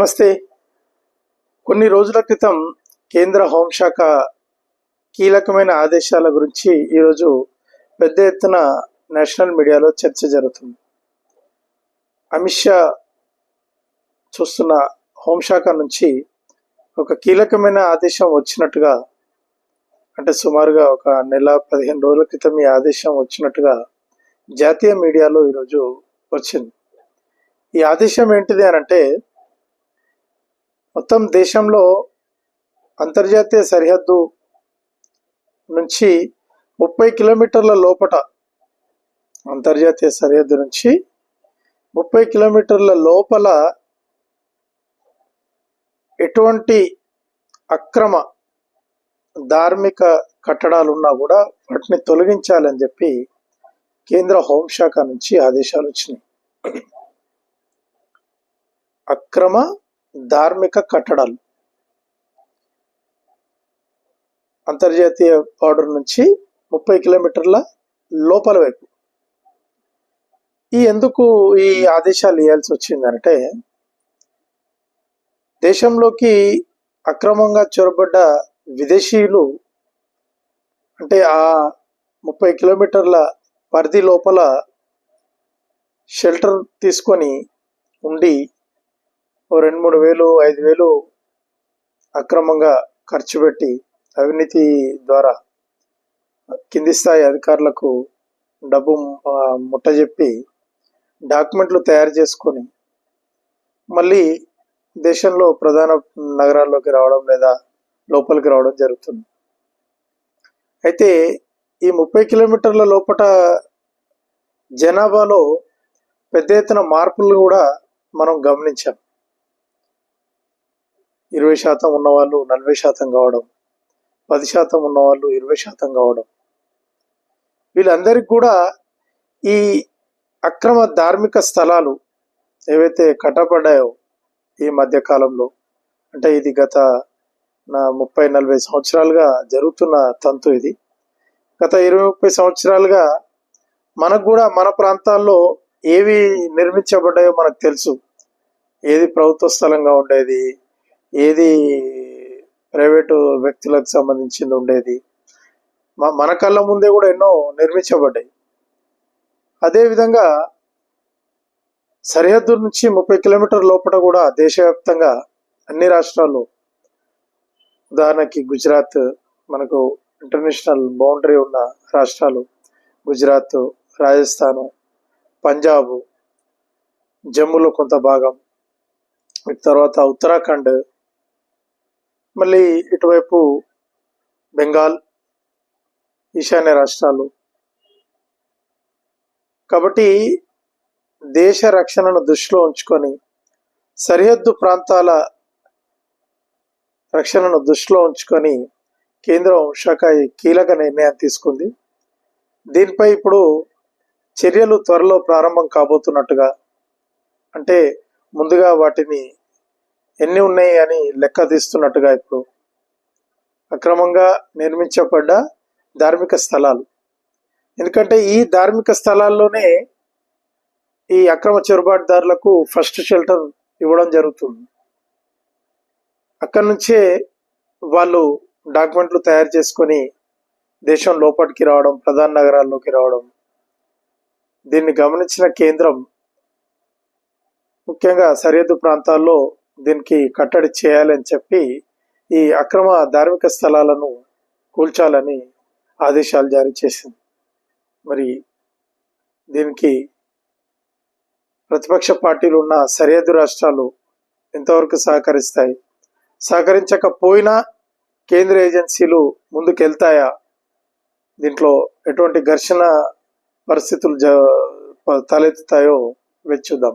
నమస్తే. కొన్ని రోజుల క్రితం కేంద్ర హోంశాఖ కీలకమైన ఆదేశాల గురించి ఈరోజు పెద్ద ఎత్తున నేషనల్ మీడియాలో చర్చ జరుగుతుంది. అమిత్ షా చూస్తున్న హోంశాఖ నుంచి ఒక కీలకమైన ఆదేశం వచ్చినట్టుగా అంటే సుమారుగా ఒక నెల పదిహేను రోజుల క్రితం ఈ ఆదేశం వచ్చినట్టుగా జాతీయ మీడియాలో ఈరోజు వచ్చింది. ఈ ఆదేశం ఏంటిది అని అంటే మొత్తం దేశంలో అంతర్జాతీయ సరిహద్దు నుంచి ముప్పై కిలోమీటర్ల లోపట అంతర్జాతీయ సరిహద్దు నుంచి ముప్పై కిలోమీటర్ల లోపల ఎటువంటి అక్రమ ధార్మిక కట్టడాలు ఉన్నా కూడా వాటిని తొలగించాలని చెప్పి కేంద్ర హోంశాఖ నుంచి ఆదేశాలు వచ్చినాయి. అక్రమ ధార్మిక కట్టడాలు. అంతర్జాతీయ బార్డర్ నుంచి ముప్పై కిలోమీటర్ల లోపల వైపు. ఈ ఎందుకు ఈ ఆదేశాలు ఇవ్వాల్సి వచ్చిందంటే దేశంలోకి అక్రమంగా చొరబడ్డ విదేశీయులు అంటే ఆ ముప్పై కిలోమీటర్ల పరిధి లోపల షెల్టర్ తీసుకొని ఉండి ఓ రెండు మూడు వేలు ఐదు వేలు అక్రమంగా ఖర్చు పెట్టి అవినీతి ద్వారా కింది స్థాయి అధికారులకు డబ్బు ముట్టజెప్పి డాక్యుమెంట్లు తయారు చేసుకొని మళ్ళీ దేశంలో ప్రధాన నగరాల్లోకి రావడం లేదా లోపలికి రావడం జరుగుతుంది. అయితే ఈ ముప్పై కిలోమీటర్ల లోపట జనాభాలో పెద్ద ఎత్తున మార్పులు కూడా మనం గమనించాం. ఇరవై శాతం ఉన్నవాళ్ళు నలభై శాతం కావడం పది శాతం ఉన్నవాళ్ళు ఇరవై శాతం కావడం. వీళ్ళందరికీ కూడా ఈ అక్రమ ధార్మిక స్థలాలు ఏవైతే కట్టబడ్డాయో ఈ మధ్యకాలంలో అంటే ఇది గత నా ముప్పై నలభై సంవత్సరాలుగా జరుగుతున్న తంతు ఇది. గత ఇరవై ముప్పై సంవత్సరాలుగా మనకు కూడా మన ప్రాంతాల్లో ఏవి నిర్మించబడ్డాయో మనకు తెలుసు. ఏది ప్రభుత్వ స్థలంగా ఉండేది ఏది ప్రైవేటు వ్యక్తులకు సంబంధించింది ఉండేది? మన కళ్ళ ముందే కూడా ఎన్నో నిర్మించబడ్డాయి. అదేవిధంగా సరిహద్దు నుంచి ముప్పై కిలోమీటర్ లోపల కూడా దేశవ్యాప్తంగా అన్ని రాష్ట్రాల్లో ఉదాహరణకి గుజరాత్ మనకు ఇంటర్నేషనల్ బౌండరీ ఉన్న రాష్ట్రాలు గుజరాత్ రాజస్థాన్ పంజాబ్ జమ్మూలో కొంత భాగం తర్వాత ఉత్తరాఖండ్ మళ్ళీ ఇటువైపు బెంగాల్ ఈశాన్య రాష్ట్రాలు. కాబట్టి దేశ రక్షణను దృష్టిలో ఉంచుకొని సరిహద్దు ప్రాంతాల రక్షణను దృష్టిలో ఉంచుకొని కేంద్రం శాఖ కీలక నిర్ణయం తీసుకుంది. దీనిపై ఇప్పుడు చర్యలు త్వరలో ప్రారంభం కాబోతున్నట్టుగా అంటే ముందుగా వాటిని ఎన్ని ఉన్నాయి అని లెక్క తీస్తున్నట్టుగా ఇప్పుడు అక్రమంగా నిర్మించబడ్డ ధార్మిక స్థలాలు. ఎందుకంటే ఈ ధార్మిక స్థలాల్లోనే ఈ అక్రమ చొరబాటుదారులకు ఫస్ట్ షెల్టర్ ఇవ్వడం జరుగుతుంది. అక్కడి నుంచే వాళ్ళు డాక్యుమెంట్లు తయారు చేసుకొని దేశం లోపలికి రావడం ప్రధాన నగరాల్లోకి రావడం. దీన్ని గమనించిన కేంద్రం ముఖ్యంగా సరిహద్దు ప్రాంతాల్లో దీనికి కట్టడి చేయాలని చెప్పి ఈ అక్రమ ధార్మిక స్థలాలను కూల్చాలని ఆదేశాలు జారీ చేసింది. మరి దీనికి ప్రతిపక్ష పార్టీలు ఉన్న సరిహద్దు రాష్ట్రాలు ఎంతవరకు సహకరిస్తాయి? సహకరించకపోయినా కేంద్ర ఏజెన్సీలు ముందుకెళ్తాయా? దీంట్లో ఎటువంటి ఘర్షణ పరిస్థితులు జ తలెత్తుతాయో వేచి చూద్దాం